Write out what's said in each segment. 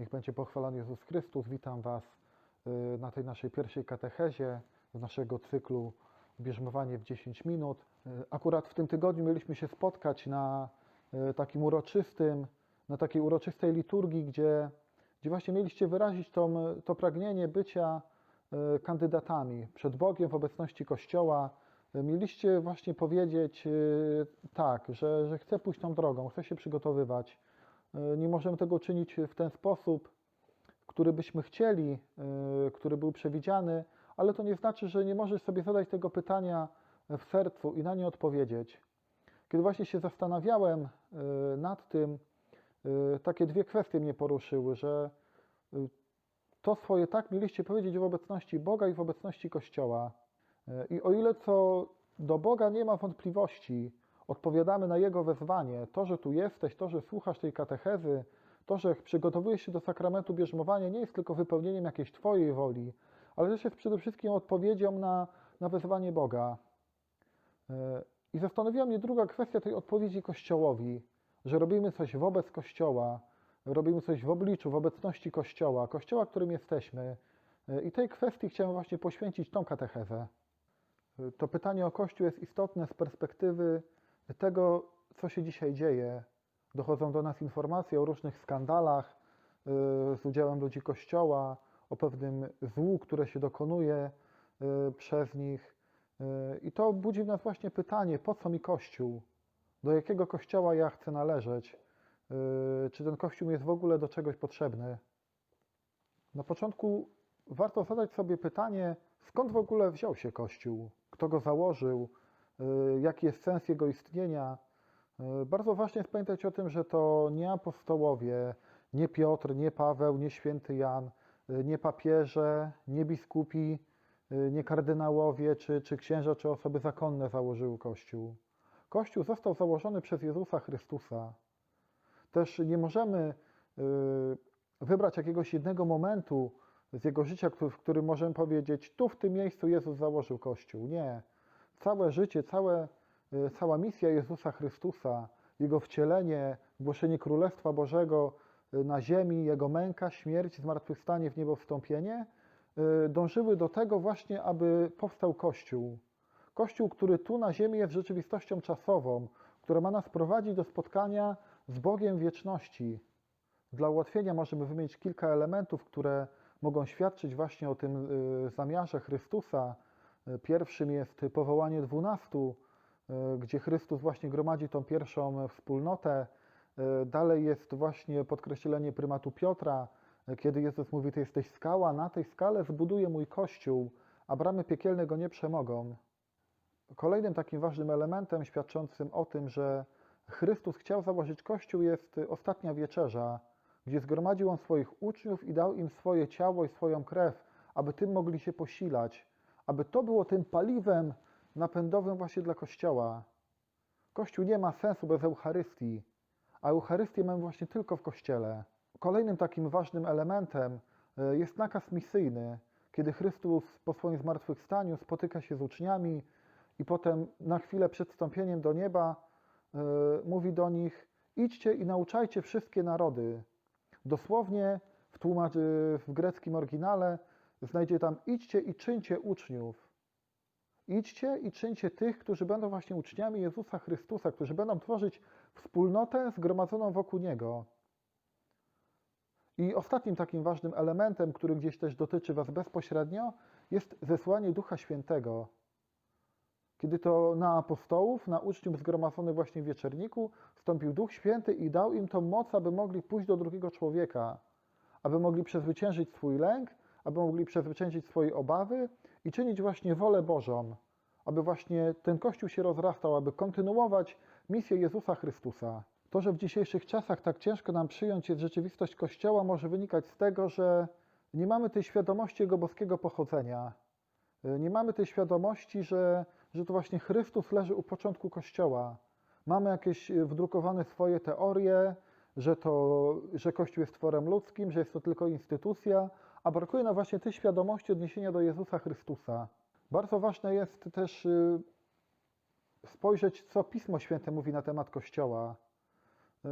Niech będzie pochwalony Jezus Chrystus. Witam Was y, na tej naszej pierwszej katechezie z naszego cyklu Bierzmowanie w 10 minut. Y, Akurat w tym tygodniu mieliśmy się spotkać na y, takim uroczystym, na takiej uroczystej liturgii, gdzie, gdzie właśnie mieliście wyrazić tą, to pragnienie bycia kandydatami przed Bogiem w obecności Kościoła. Mieliście właśnie powiedzieć tak, że, że chcę pójść tą drogą, chcę się przygotowywać. Y, Nie możemy tego czynić w ten sposób, który byśmy chcieli, y, który był przewidziany, ale to nie znaczy, że nie możesz sobie zadać tego pytania w sercu i na nie odpowiedzieć. Kiedy właśnie się zastanawiałem y, nad tym, takie dwie kwestie mnie poruszyły, że to swoje tak mieliście powiedzieć w obecności Boga i w obecności Kościoła. I o ile co do Boga nie ma wątpliwości, odpowiadamy na Jego wezwanie, to, że tu jesteś, to, że słuchasz tej katechezy, to, że przygotowujesz się do sakramentu bierzmowania, nie jest tylko wypełnieniem jakiejś Twojej woli, ale też jest przede wszystkim odpowiedzią na, na wezwanie Boga. Y, I zastanowiła mnie druga kwestia tej odpowiedzi Kościołowi, że robimy coś wobec Kościoła, robimy coś w obliczu, w obecności Kościoła, Kościoła, którym jesteśmy. Y, I tej kwestii chciałem właśnie poświęcić tą katechezę. Y, To pytanie o Kościół jest istotne z perspektywy tego, co się dzisiaj dzieje. Dochodzą do nas informacje o różnych skandalach y, z udziałem ludzi Kościoła, o pewnym złu, które się dokonuje y, przez nich. Y, I to budzi w nas właśnie pytanie, po co mi Kościół? Do jakiego Kościoła ja chcę należeć? Czy ten Kościół jest w ogóle do czegoś potrzebny? Na początku warto zadać sobie pytanie, skąd w ogóle wziął się Kościół? Kto go założył? Y, Jaki jest sens jego istnienia? Y, Bardzo ważne jest pamiętać o tym, że to nie apostołowie, nie Piotr, nie Paweł, nie święty Jan, y, nie papieże, nie biskupi, nie kardynałowie, czy, czy księża, czy osoby zakonne założyły Kościół. Kościół został założony przez Jezusa Chrystusa. Też nie możemy wybrać jakiegoś jednego momentu z jego życia, w którym możemy powiedzieć, tu w tym miejscu Jezus założył Kościół. Nie. Całe życie, całe, y, cała misja Jezusa Chrystusa, Jego wcielenie, głoszenie Królestwa Bożego y, na ziemi, Jego męka, śmierć, zmartwychwstanie w niebo wstąpienie, y, dążyły do tego właśnie, aby powstał Kościół. Kościół, który tu na ziemi jest rzeczywistością czasową, która ma nas prowadzić do spotkania z Bogiem wieczności. Dla ułatwienia możemy wymienić kilka elementów, które mogą świadczyć właśnie o tym zamiarze Chrystusa. Pierwszym jest powołanie dwunastu, y, gdzie Chrystus właśnie gromadzi tą pierwszą wspólnotę. Y, Dalej jest właśnie podkreślenie prymatu Piotra, y, kiedy Jezus mówi, ty jesteś skała, na tej skale zbuduję mój kościół, a bramy piekielne go nie przemogą. Kolejnym takim ważnym elementem świadczącym o tym, że Chrystus chciał założyć Kościół jest ostatnia wieczerza, gdzie zgromadził On swoich uczniów i dał im swoje ciało i swoją krew, aby tym mogli się posilać, aby to było tym paliwem napędowym właśnie dla Kościoła. Kościół nie ma sensu bez Eucharystii, a Eucharystię mamy właśnie tylko w Kościele. Kolejnym takim ważnym elementem e, jest nakaz misyjny, kiedy Chrystus po swoim zmartwychwstaniu spotyka się z uczniami i potem na chwilę przed wstąpieniem do nieba e, mówi do nich: idźcie i nauczajcie wszystkie narody. Dosłownie w, w greckim oryginale znajdzie tam idźcie i czyńcie uczniów. Idźcie i czyńcie tych, którzy będą właśnie uczniami Jezusa Chrystusa, którzy będą tworzyć wspólnotę zgromadzoną wokół Niego. I ostatnim takim ważnym elementem, który gdzieś też dotyczy Was bezpośrednio, jest zesłanie Ducha Świętego. Kiedy to na apostołów, na uczniów zgromadzonych właśnie w wieczerniku, wstąpił Duch Święty i dał im tą moc, aby mogli pójść do drugiego człowieka, aby mogli przezwyciężyć swój lęk, aby mogli przezwyciężyć swoje obawy i czynić właśnie wolę Bożą, aby właśnie ten Kościół się rozrastał, aby kontynuować misję Jezusa Chrystusa. To, że w dzisiejszych czasach tak ciężko nam przyjąć jest rzeczywistość Kościoła, może wynikać z tego, że nie mamy tej świadomości Jego boskiego pochodzenia. Nie mamy tej świadomości, że, że to właśnie Chrystus leży u początku Kościoła. Mamy jakieś wdrukowane swoje teorie, że, to, że Kościół jest tworem ludzkim, że jest to tylko instytucja, a brakuje nam właśnie tej świadomości odniesienia do Jezusa Chrystusa. Bardzo ważne jest też y, spojrzeć, co Pismo Święte mówi na temat Kościoła. Y,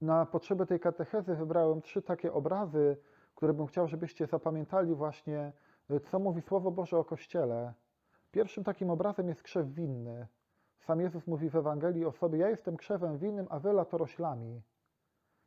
Na potrzeby tej katechezy wybrałem trzy takie obrazy, które bym chciał, żebyście zapamiętali właśnie, y, co mówi Słowo Boże o Kościele. Pierwszym takim obrazem jest krzew winny. Sam Jezus mówi w Ewangelii o sobie, ja jestem krzewem winnym, a wy latoroślami.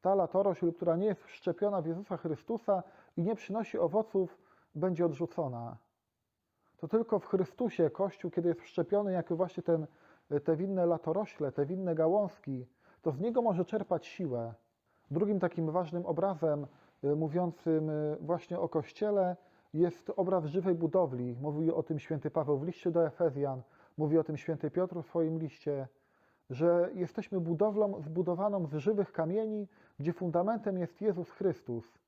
Ta latorośl, która nie jest wszczepiona w Jezusa Chrystusa i nie przynosi owoców, będzie odrzucona. To tylko w Chrystusie Kościół, kiedy jest wszczepiony jako właśnie ten, te winne latorośle, te winne gałązki, to z niego może czerpać siłę. Drugim takim ważnym obrazem y, mówiącym y, właśnie o Kościele jest obraz żywej budowli. Mówi o tym święty Paweł w liście do Efezjan, mówi o tym święty Piotr w swoim liście, że jesteśmy budowlą zbudowaną z żywych kamieni, gdzie fundamentem jest Jezus Chrystus.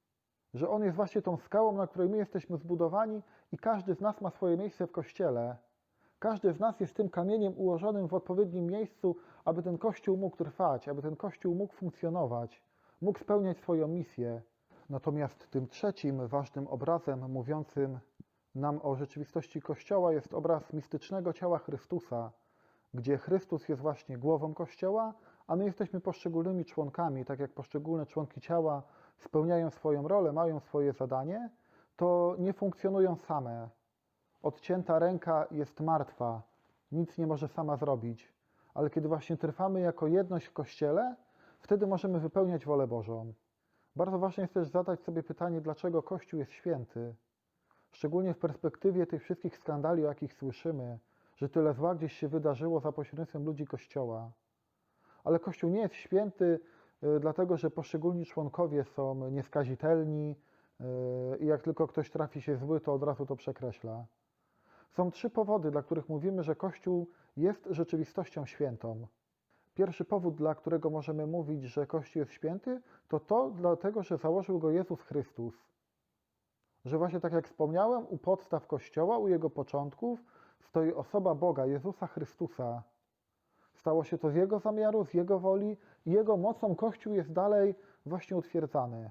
Że On jest właśnie tą skałą, na której my jesteśmy zbudowani i każdy z nas ma swoje miejsce w Kościele. Każdy z nas jest tym kamieniem ułożonym w odpowiednim miejscu, aby ten Kościół mógł trwać, aby ten Kościół mógł funkcjonować, mógł spełniać swoją misję. Natomiast tym trzecim ważnym obrazem mówiącym nam o rzeczywistości Kościoła jest obraz mistycznego ciała Chrystusa, gdzie Chrystus jest właśnie głową Kościoła, a my jesteśmy poszczególnymi członkami, tak jak poszczególne członki ciała spełniają swoją rolę, mają swoje zadanie, to nie funkcjonują same. Odcięta ręka jest martwa, nic nie może sama zrobić, ale kiedy właśnie trwamy jako jedność w Kościele, wtedy możemy wypełniać wolę Bożą. Bardzo ważne jest też zadać sobie pytanie, dlaczego Kościół jest święty. Szczególnie w perspektywie tych wszystkich skandali, o jakich słyszymy, że tyle zła gdzieś się wydarzyło za pośrednictwem ludzi Kościoła. Ale Kościół nie jest święty, y, dlatego że poszczególni członkowie są nieskazitelni y, i jak tylko ktoś trafi się zły, to od razu to przekreśla. Są trzy powody, dla których mówimy, że Kościół jest rzeczywistością świętą. Pierwszy powód, dla którego możemy mówić, że Kościół jest święty, to to dlatego, że założył go Jezus Chrystus. Że właśnie tak jak wspomniałem, u podstaw Kościoła, u jego początków stoi osoba Boga, Jezusa Chrystusa. Stało się to z Jego zamiaru, z Jego woli Jego mocą Kościół jest dalej właśnie utwierdzany.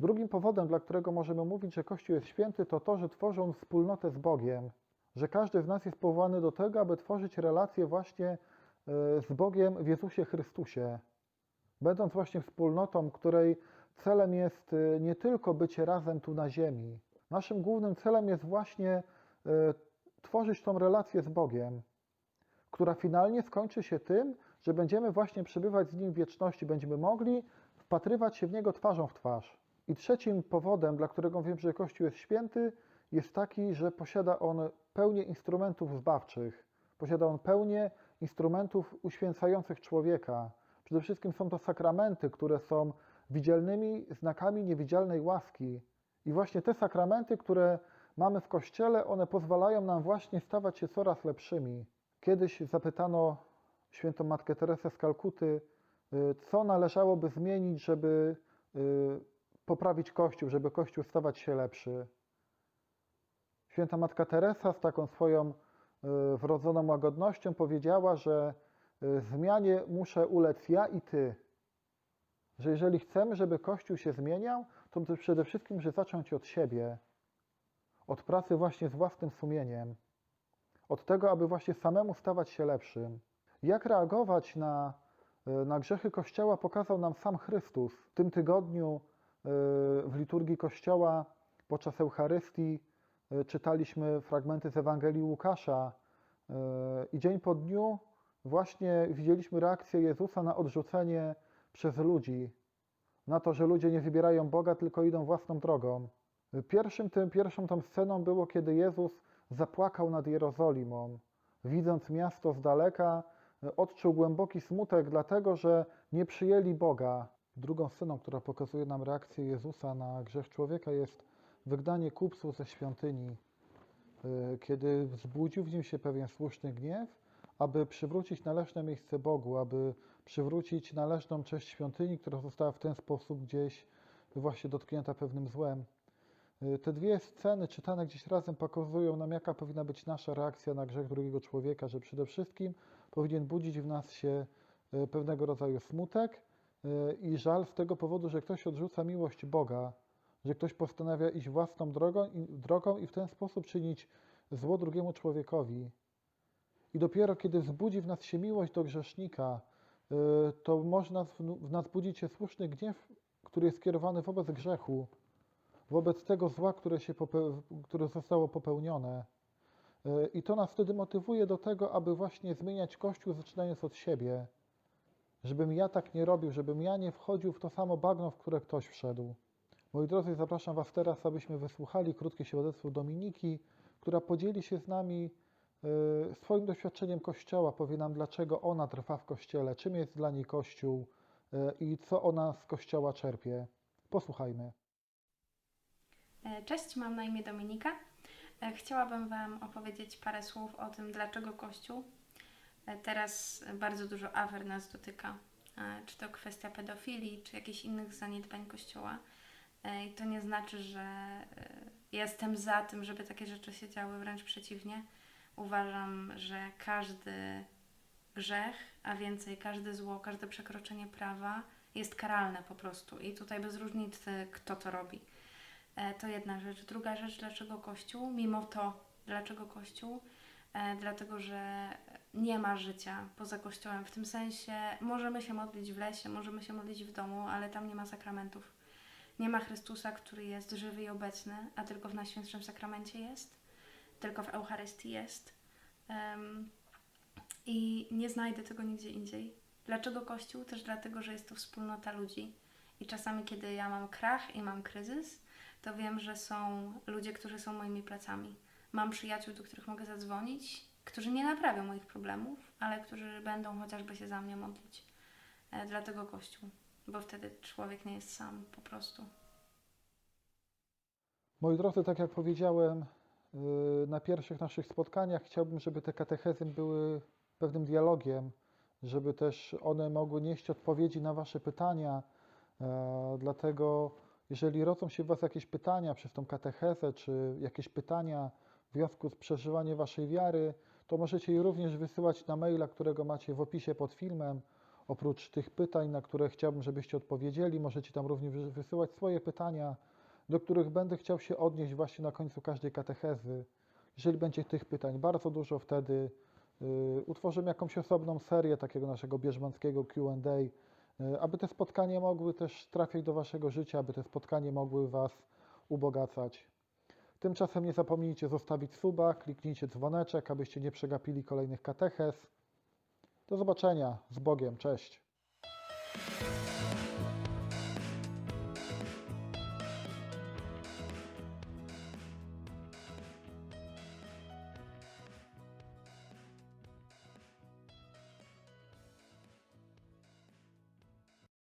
Drugim powodem, dla którego możemy mówić, że Kościół jest święty, to to, że tworzy on wspólnotę z Bogiem. Że każdy z nas jest powołany do tego, aby tworzyć relacje właśnie e, z Bogiem w Jezusie Chrystusie. Będąc właśnie wspólnotą, której celem jest e, nie tylko bycie razem tu na ziemi. Naszym głównym celem jest właśnie e, tworzyć tą relację z Bogiem, która finalnie skończy się tym, że będziemy właśnie przebywać z Nim w wieczności, będziemy mogli wpatrywać się w Niego twarzą w twarz. I trzecim powodem, dla którego wiem, że Kościół jest święty, jest taki, że posiada on pełnię instrumentów zbawczych, posiada on pełnię instrumentów uświęcających człowieka. Przede wszystkim są to sakramenty, które są widzialnymi znakami niewidzialnej łaski. I właśnie te sakramenty, które mamy w Kościele, one pozwalają nam właśnie stawać się coraz lepszymi. Kiedyś zapytano świętą Matkę Teresę z Kalkuty, y, co należałoby zmienić, żeby y, poprawić Kościół, żeby Kościół stawać się lepszy. Święta Matka Teresa z taką swoją y, wrodzoną łagodnością powiedziała, że zmianie muszę ulec ja i ty. Że jeżeli chcemy, żeby Kościół się zmieniał, to przede wszystkim muszę zacząć od siebie, od pracy właśnie z własnym sumieniem, od tego, aby właśnie samemu stawać się lepszym. Jak reagować na, na grzechy Kościoła, pokazał nam sam Chrystus. W tym tygodniu w liturgii Kościoła podczas Eucharystii czytaliśmy fragmenty z Ewangelii Łukasza i dzień po dniu właśnie widzieliśmy reakcję Jezusa na odrzucenie przez ludzi, na to, że ludzie nie wybierają Boga, tylko idą własną drogą. Pierwszym tym, pierwszą tą sceną było, kiedy Jezus zapłakał nad Jerozolimą. Widząc miasto z daleka, odczuł głęboki smutek, dlatego że nie przyjęli Boga. Drugą sceną, która pokazuje nam reakcję Jezusa na grzech człowieka, jest wygnanie kupców ze świątyni, kiedy wzbudził w nim się pewien słuszny gniew, aby przywrócić należne miejsce Bogu, aby przywrócić należną cześć świątyni, która została w ten sposób gdzieś właśnie dotknięta pewnym złem. Te dwie sceny czytane gdzieś razem pokazują nam, jaka powinna być nasza reakcja na grzech drugiego człowieka, że przede wszystkim powinien budzić w nas się pewnego rodzaju smutek i żal z tego powodu, że ktoś odrzuca miłość Boga, że ktoś postanawia iść własną drogą drogą i w ten sposób czynić zło drugiemu człowiekowi. I dopiero kiedy wzbudzi w nas się miłość do grzesznika, y, to można w w nas budzić się słuszny gniew, który jest skierowany wobec grzechu, wobec tego zła, które, się które zostało popełnione. Y, I to nas wtedy motywuje do tego, aby właśnie zmieniać Kościół, zaczynając od siebie. Żebym ja tak nie robił, żebym ja nie wchodził w to samo bagno, w które ktoś wszedł. Moi drodzy, zapraszam Was teraz, abyśmy wysłuchali krótkie świadectwo Dominiki, która podzieli się z nami y, swoim doświadczeniem Kościoła, powie nam, dlaczego ona trwa w Kościele, czym jest dla niej Kościół y, i co ona z Kościoła czerpie. Posłuchajmy. E, Cześć, mam na imię Dominika. E, Chciałabym Wam opowiedzieć parę słów o tym, dlaczego Kościół. E, Teraz bardzo dużo afer nas dotyka. Czy to kwestia pedofilii, czy jakichś innych zaniedbań Kościoła. I to nie znaczy, że jestem za tym, żeby takie rzeczy się działy, wręcz przeciwnie. Uważam, że każdy grzech, a więcej każde zło, każde przekroczenie prawa jest karalne po prostu. I tutaj bez różnicy, kto to robi. E, To jedna rzecz. Druga rzecz, dlaczego Kościół? Mimo to, dlaczego Kościół? E, dlatego, że nie ma życia poza Kościołem. W tym sensie możemy się modlić w lesie, możemy się modlić w domu, ale tam nie ma sakramentów. Nie ma Chrystusa, który jest żywy i obecny, a tylko w Najświętszym Sakramencie jest, tylko w Eucharystii jest. Em, I nie znajdę tego nigdzie indziej. Dlaczego Kościół? Też dlatego, że jest to wspólnota ludzi. I czasami, kiedy ja mam krach i mam kryzys, to wiem, że są ludzie, którzy są moimi plecami. Mam przyjaciół, do których mogę zadzwonić, którzy nie naprawią moich problemów, ale którzy będą chociażby się za mnie modlić. E, dlatego Kościół, bo wtedy człowiek nie jest sam po prostu. Moi drodzy, tak jak powiedziałem na pierwszych naszych spotkaniach, chciałbym, żeby te katechezy były pewnym dialogiem, żeby też one mogły nieść odpowiedzi na Wasze pytania. E, Dlatego, jeżeli rodzą się w Was jakieś pytania przez tą katechezę, czy jakieś pytania w związku z przeżywaniem Waszej wiary, to możecie je również wysyłać na maila, którego macie w opisie pod filmem. Oprócz tych pytań, na które chciałbym, żebyście odpowiedzieli, możecie tam również wy- wysyłać swoje pytania do których będę chciał się odnieść właśnie na końcu każdej katechezy. Jeżeli będzie tych pytań bardzo dużo, wtedy y, utworzymy jakąś osobną serię takiego naszego bieżmackiego Q&A, y, aby te spotkania mogły też trafiać do Waszego życia, aby te spotkania mogły Was ubogacać. Tymczasem nie zapomnijcie zostawić suba, kliknijcie dzwoneczek, abyście nie przegapili kolejnych katechez. Do zobaczenia, z Bogiem, cześć!